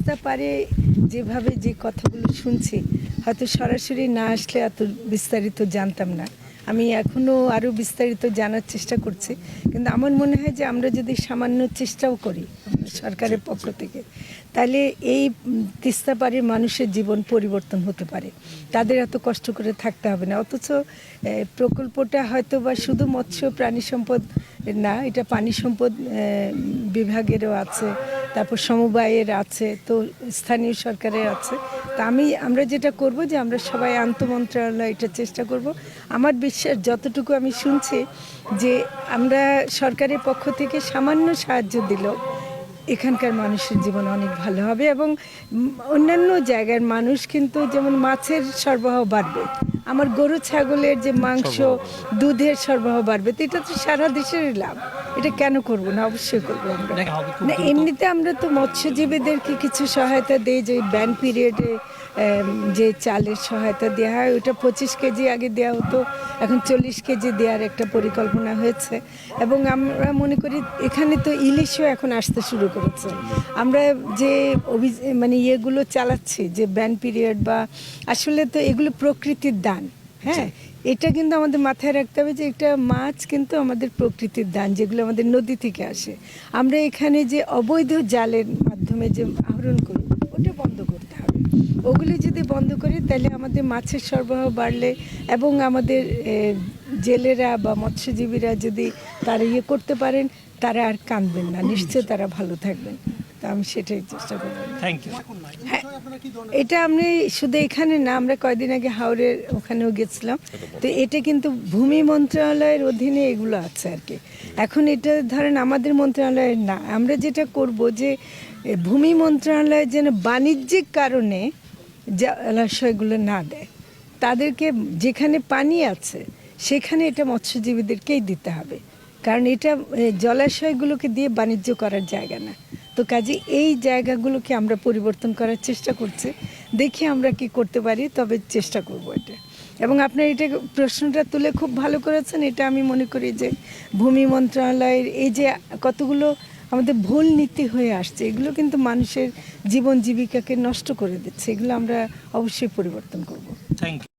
তিস্তা পারে যেভাবে যে কথাগুলো শুনছি হয়তো সরাসরি না আসলে এত বিস্তারিত জানতাম না। আমি এখনও আরও বিস্তারিত জানার চেষ্টা করছি। কিন্তু আমার মনে হয় যে আমরা যদি সামান্য চেষ্টাও করি সরকারের পক্ষ থেকে তাহলে এই তিস্তা পাড়ির মানুষের জীবন পরিবর্তন হতে পারে। তাদের এত কষ্ট করে থাকতে হবে না। অথচ প্রকল্পটা হয়তো বা শুধু মৎস্য প্রাণী সম্পদ না এটা পানি সম্পদ বিভাগেরও আছে। তারপর সমবায়ের আছে, তো স্থানীয় সরকারের আছে। তা আমি, আমরা যেটা করব যে আমরা সবাই আন্তমন্ত্রণালয় এটা চেষ্টা করব। আমার বিশ্বাস যতটুকু আমি শুনছি যে আমরা সরকারের পক্ষ থেকে সামান্য সাহায্য দিলেও এখানকার মানুষের জীবন অনেক ভালো হবে এবং অন্যান্য জায়গার মানুষ কিন্তু যেমন মাছের সরবরাহ বাড়বে। আমার গরু ছাগলের যে মাংস দুধের সরবরাহ বাড়বে তো এটা তো সারা দেশেরই লাভ। এটা কেন করব না? অবশ্যই করব আমরা। না এমনিতে আমরা তো মৎস্যজীবীদেরকে কিছু সহায়তা দিই যে ব্যান পিরিয়ডে যে চালের সহায়তা দেওয়া হয় ওটা পঁচিশ কেজি আগে দেওয়া হতো এখন চল্লিশ কেজি দেওয়ার একটা পরিকল্পনা হয়েছে। এবং আমরা মনে করি এখানে তো ইলিশও এখন আসতে শুরু করেছে। আমরা যে অভি- মানে ইয়েগুলো চালাচ্ছি যে ব্যান পিরিয়ড বা আসলে তো এগুলো প্রকৃতির দান হ্যাঁ? এটা কিন্তু আমাদের মাথায় রাখতে হবে যে একটা মাছ কিন্তু আমাদের প্রকৃতির দান যেগুলো আমাদের নদী থেকে আসে। আমরা এখানে যে অবৈধ জালের মাধ্যমে যে আহরণ করি ওটা ওগুলি যদি বন্ধ করি তাহলে আমাদের মাছের সরবরাহ বাড়লে এবং আমাদের জেলেরা বা মৎস্যজীবীরা যদি তারা ইয়ে করতে পারেন তারা আর কাঁদবেন না। নিশ্চয় তারা ভালো থাকবেন। তা আমি সেটাই চেষ্টা করব। থ্যাংক ইউ হ্যাঁ এটা আমি শুধু এখানে না আমরা কয়দিন আগে হাওড়ের ওখানেও গেছিলাম। তো এটা কিন্তু ভূমি মন্ত্রণালয়ের অধীনে এগুলো আছে আর কি। এখন এটা ধরেন আমাদের মন্ত্রণালয়ের না। আমরা যেটা করব যে ভূমি মন্ত্রণালয়ের যেন বাণিজ্যিক কারণে জলাশয়গুলো না দেয়। তাদেরকে যেখানে পানি আছে, সেখানে এটা মৎস্যজীবীদেরকেই দিতে হবে। কারণ এটা জলাশয়গুলোকে দিয়ে বাণিজ্য করার জায়গা না। তো কাজে এই জায়গাগুলোকে আমরা পরিবর্তন করার চেষ্টা করছি। দেখি আমরা কি করতে পারি, তবে চেষ্টা করব এটা। এবং আপনার এটা প্রশ্নটা তুলে খুব ভালো করেছেন। এটা আমি মনে করি যে ভূমি মন্ত্রণালয়ের এই যে কতগুলো আমাদের ভুল নীতি হয়ে আসছে। এগুলো কিন্তু মানুষের জীবন জীবিকাকে নষ্ট করে দিচ্ছে। এগুলো আমরা অবশ্যই পরিবর্তন করব। Thank you